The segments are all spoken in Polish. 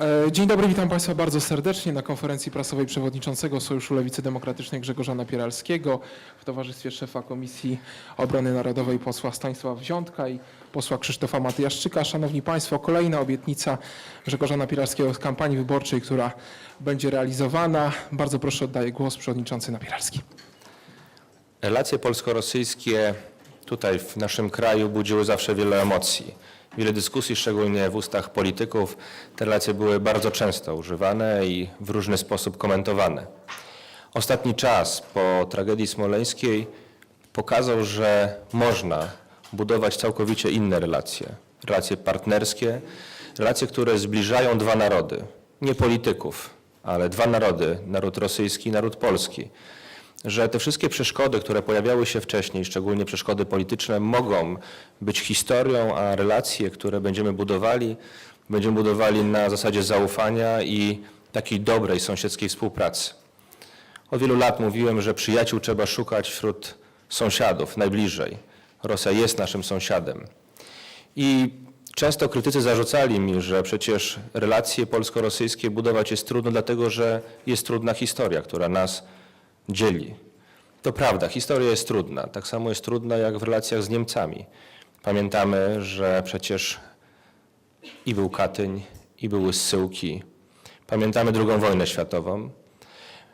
E, Dzień dobry, witam Państwa bardzo serdecznie na konferencji prasowej przewodniczącego Sojuszu Lewicy Demokratycznej Grzegorza Napieralskiego w towarzystwie szefa Komisji Obrony Narodowej posła Stanisława Wziątka i posła Krzysztofa Matyjaszczyka. Szanowni Państwo, kolejna obietnica Grzegorza Napieralskiego z kampanii wyborczej, która będzie realizowana. Bardzo proszę, oddaję głos przewodniczący Napieralski. Relacje polsko-rosyjskie tutaj w naszym kraju budziły zawsze wiele emocji, wiele dyskusji, szczególnie w ustach polityków. Te relacje były bardzo często używane i w różny sposób komentowane. Ostatni czas po tragedii smoleńskiej pokazał, że można budować całkowicie inne relacje, relacje partnerskie, relacje, które zbliżają dwa narody, nie polityków, ale dwa narody, naród rosyjski i naród polski że te wszystkie przeszkody, które pojawiały się wcześniej, szczególnie przeszkody polityczne, mogą być historią, a relacje, które będziemy budowali, będziemy budowali na zasadzie zaufania i takiej dobrej sąsiedzkiej współpracy. Od wielu lat mówiłem, że przyjaciół trzeba szukać wśród sąsiadów, najbliżej. Rosja jest naszym sąsiadem. I często krytycy zarzucali mi, że przecież relacje polsko-rosyjskie budować jest trudno, dlatego że jest trudna historia, która nas dzieli. To prawda, historia jest trudna. Tak samo jest trudna jak w relacjach z Niemcami. Pamiętamy, że przecież i był Katyń, i były zsyłki. Pamiętamy II wojnę światową.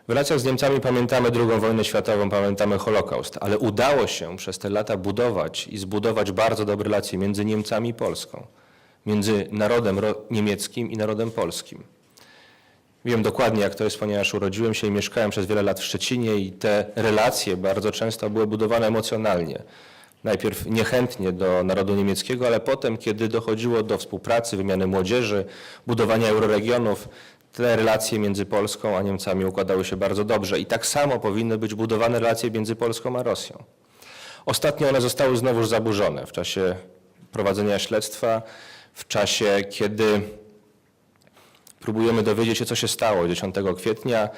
W relacjach z Niemcami pamiętamy II wojnę światową, pamiętamy Holokaust, ale udało się przez te lata budować i zbudować bardzo dobre relacje między Niemcami i Polską, między narodem ro- niemieckim i narodem polskim. Wiem dokładnie, jak to jest, ponieważ urodziłem się i mieszkałem przez wiele lat w Szczecinie i te relacje bardzo często były budowane emocjonalnie. Najpierw niechętnie do narodu niemieckiego, ale potem, kiedy dochodziło do współpracy, wymiany młodzieży, budowania euroregionów, te relacje między Polską a Niemcami układały się bardzo dobrze. I tak samo powinny być budowane relacje między Polską a Rosją. Ostatnio one zostały znowuż zaburzone w czasie prowadzenia śledztwa, w czasie, kiedy Próbujemy dowiedzieć się, co się stało 10 kwietnia.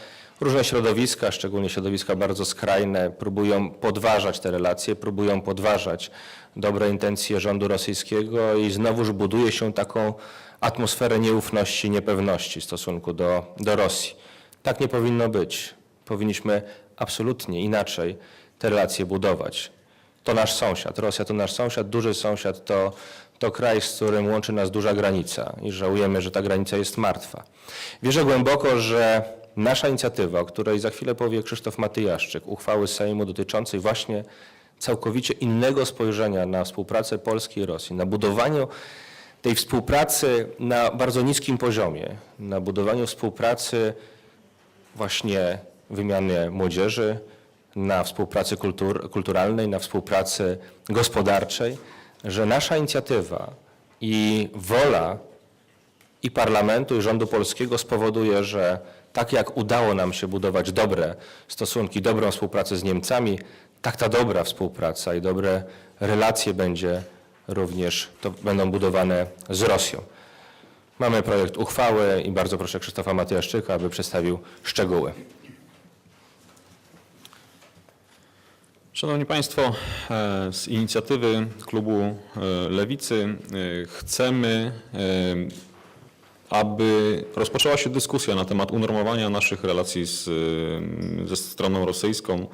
Różne środowiska, szczególnie środowiska bardzo skrajne, próbują podważać te relacje, próbują podważać dobre intencje rządu rosyjskiego i znowuż buduje się taką atmosferę nieufności, niepewności w stosunku do, do Rosji. Tak nie powinno być. Powinniśmy absolutnie inaczej te relacje budować. To nasz sąsiad. Rosja to nasz sąsiad, duży sąsiad to, to kraj, z którym łączy nas duża granica i żałujemy, że ta granica jest martwa. Wierzę głęboko, że nasza inicjatywa, o której za chwilę powie Krzysztof Matyjaszczyk, uchwały Sejmu dotyczącej właśnie całkowicie innego spojrzenia na współpracę Polski i Rosji, na budowaniu tej współpracy na bardzo niskim poziomie, na budowaniu współpracy właśnie wymiany młodzieży, na współpracy kultur, kulturalnej, na współpracy gospodarczej, że nasza inicjatywa i wola i parlamentu, i rządu polskiego spowoduje, że tak jak udało nam się budować dobre stosunki, dobrą współpracę z Niemcami, tak ta dobra współpraca i dobre relacje będzie również, to będą budowane z Rosją. Mamy projekt uchwały i bardzo proszę Krzysztofa Matyjaszczyka, aby przedstawił szczegóły. Szanowni Państwo, e, z inicjatywy klubu e, Lewicy e, chcemy, aby rozpoczęła się dyskusja na temat unormowania naszych relacji z, ze stroną rosyjską.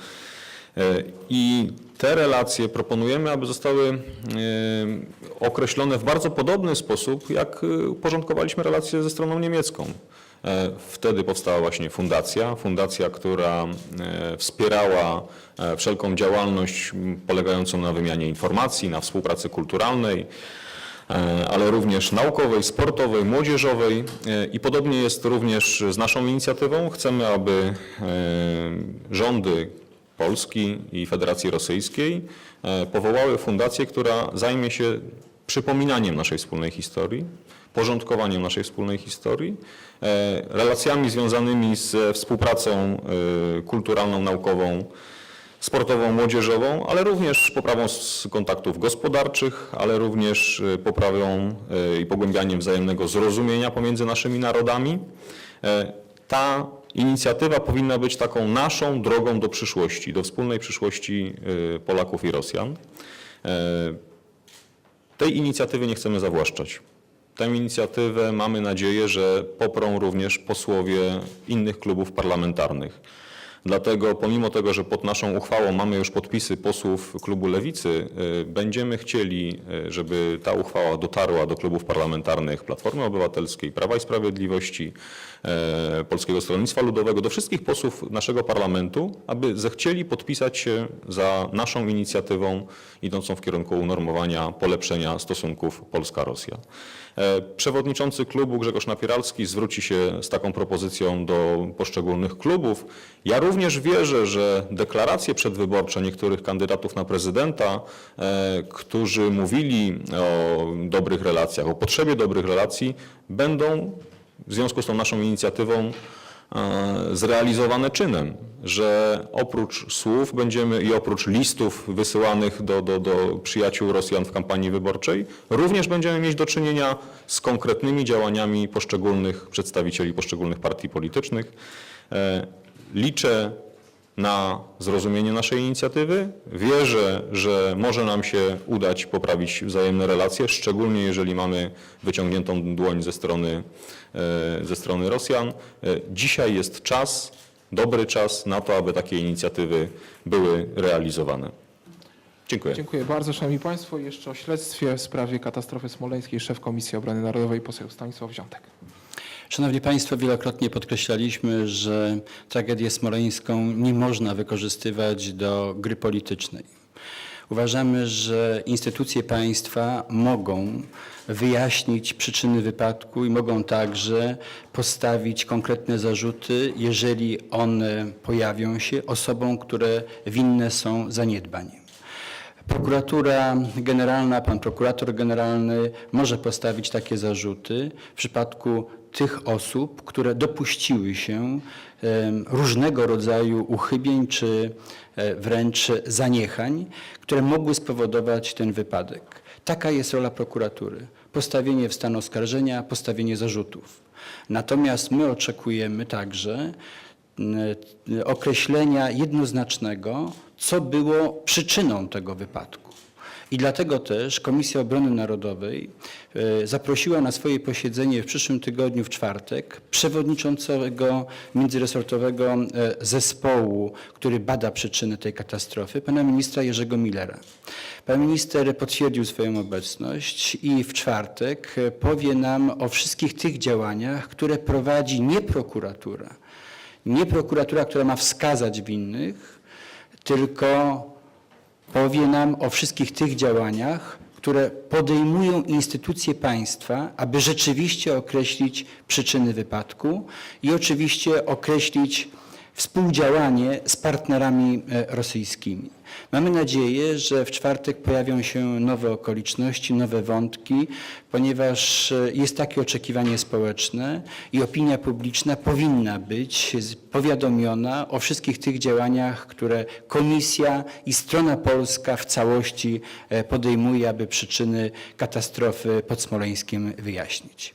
I te relacje proponujemy, aby zostały określone w bardzo podobny sposób, jak uporządkowaliśmy relacje ze stroną niemiecką. E, Wtedy powstała właśnie fundacja, fundacja, która e, wspierała e, wszelką działalność polegającą na wymianie informacji, na współpracy kulturalnej, ale również naukowej, sportowej, młodzieżowej. I podobnie jest również z naszą inicjatywą. Chcemy, aby rządy Polski i Federacji Rosyjskiej powołały fundację, która zajmie się przypominaniem naszej wspólnej historii, porządkowaniem naszej wspólnej historii, e, relacjami związanymi z współpracą e, kulturalną, naukową, sportową, młodzieżową, ale również poprawą kontaktów gospodarczych, ale również e, poprawą e, i pogłębianiem wzajemnego zrozumienia pomiędzy naszymi narodami. E, Ta inicjatywa powinna być taką naszą drogą do przyszłości, do wspólnej przyszłości e, Polaków i Rosjan. E, Tej inicjatywy nie chcemy zawłaszczać. Tę inicjatywę mamy nadzieję, że poprą również posłowie innych klubów parlamentarnych. Dlatego pomimo tego, że pod naszą uchwałą mamy już podpisy posłów klubu Lewicy, y, będziemy chcieli, y, żeby ta uchwała dotarła do klubów parlamentarnych Platformy Obywatelskiej, Prawa i Sprawiedliwości, e, Polskiego Stronnictwa Ludowego, do wszystkich posłów naszego parlamentu, aby zechcieli podpisać się za naszą inicjatywą idącą w kierunku unormowania, polepszenia stosunków Polska-Rosja. E, Przewodniczący klubu Grzegorz Napieralski zwróci się z taką propozycją do poszczególnych klubów. Ja również wierzę, że deklaracje przedwyborcze niektórych kandydatów na prezydenta, e, którzy mówili o dobrych relacjach, o potrzebie dobrych relacji, będą w związku z tą naszą inicjatywą zrealizowane czynem, że oprócz słów będziemy i oprócz listów wysyłanych do, do, do przyjaciół Rosjan w kampanii wyborczej, również będziemy mieć do czynienia z konkretnymi działaniami poszczególnych przedstawicieli poszczególnych partii politycznych. E, Liczę na zrozumienie naszej inicjatywy. Wierzę, że może nam się udać poprawić wzajemne relacje, szczególnie jeżeli mamy wyciągniętą dłoń ze strony, e, ze strony Rosjan. E, Dzisiaj jest czas, dobry czas na to, aby takie inicjatywy były realizowane. Dziękuję. Dziękuję bardzo, Szanowni Państwo. Jeszcze o śledztwie w sprawie katastrofy smoleńskiej szef Komisji Obrony Narodowej poseł Stanisław Wziątek. Szanowni Państwo, wielokrotnie podkreślaliśmy, że tragedię smoleńską nie można wykorzystywać do gry politycznej. Uważamy, że instytucje państwa mogą wyjaśnić przyczyny wypadku i mogą także postawić konkretne zarzuty, jeżeli one pojawią się osobom, które winne są zaniedbań. Prokuratura Generalna, pan prokurator generalny może postawić takie zarzuty w przypadku tych osób, które dopuściły się różnego rodzaju uchybień czy e, wręcz zaniechań, które mogły spowodować ten wypadek. Taka jest rola prokuratury. Postawienie w stan oskarżenia, postawienie zarzutów. Natomiast my oczekujemy także e, określenia jednoznacznego, co było przyczyną tego wypadku. I dlatego też Komisja Obrony Narodowej e, zaprosiła na swoje posiedzenie w przyszłym tygodniu, w czwartek, przewodniczącego międzyresortowego e, zespołu, który bada przyczyny tej katastrofy, pana ministra Jerzego Millera. Pan minister potwierdził swoją obecność i w czwartek e, powie nam o wszystkich tych działaniach, które prowadzi nie prokuratura, nie prokuratura, która ma wskazać winnych, tylko powie nam o wszystkich tych działaniach, które podejmują instytucje państwa, aby rzeczywiście określić przyczyny wypadku i oczywiście określić współdziałanie z partnerami e, rosyjskimi. Mamy nadzieję, że w czwartek pojawią się nowe okoliczności, nowe wątki, ponieważ e, jest takie oczekiwanie społeczne i opinia publiczna powinna być powiadomiona o wszystkich tych działaniach, które Komisja i strona polska w całości e, podejmuje, aby przyczyny katastrofy pod Smoleńskiem wyjaśnić.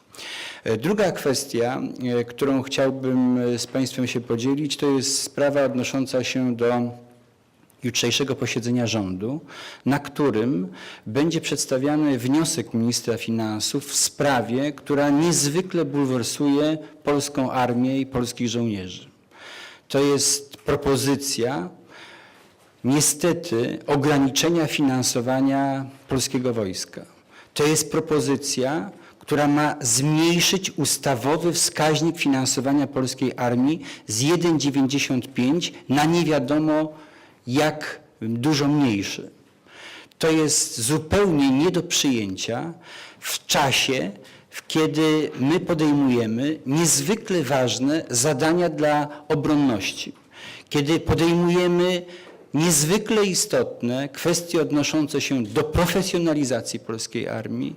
E, Druga kwestia, którą chciałbym z Państwem się podzielić, to jest sprawa odnosząca się do jutrzejszego posiedzenia rządu, na którym będzie przedstawiany wniosek ministra finansów w sprawie, która niezwykle bulwersuje polską armię i polskich żołnierzy. To jest propozycja niestety ograniczenia finansowania polskiego wojska. To jest propozycja, która ma zmniejszyć ustawowy wskaźnik finansowania polskiej armii z 1,95 na nie wiadomo jak dużo mniejszy. To jest zupełnie nie do przyjęcia w czasie, kiedy my podejmujemy niezwykle ważne zadania dla obronności, kiedy podejmujemy niezwykle istotne kwestie odnoszące się do profesjonalizacji polskiej armii,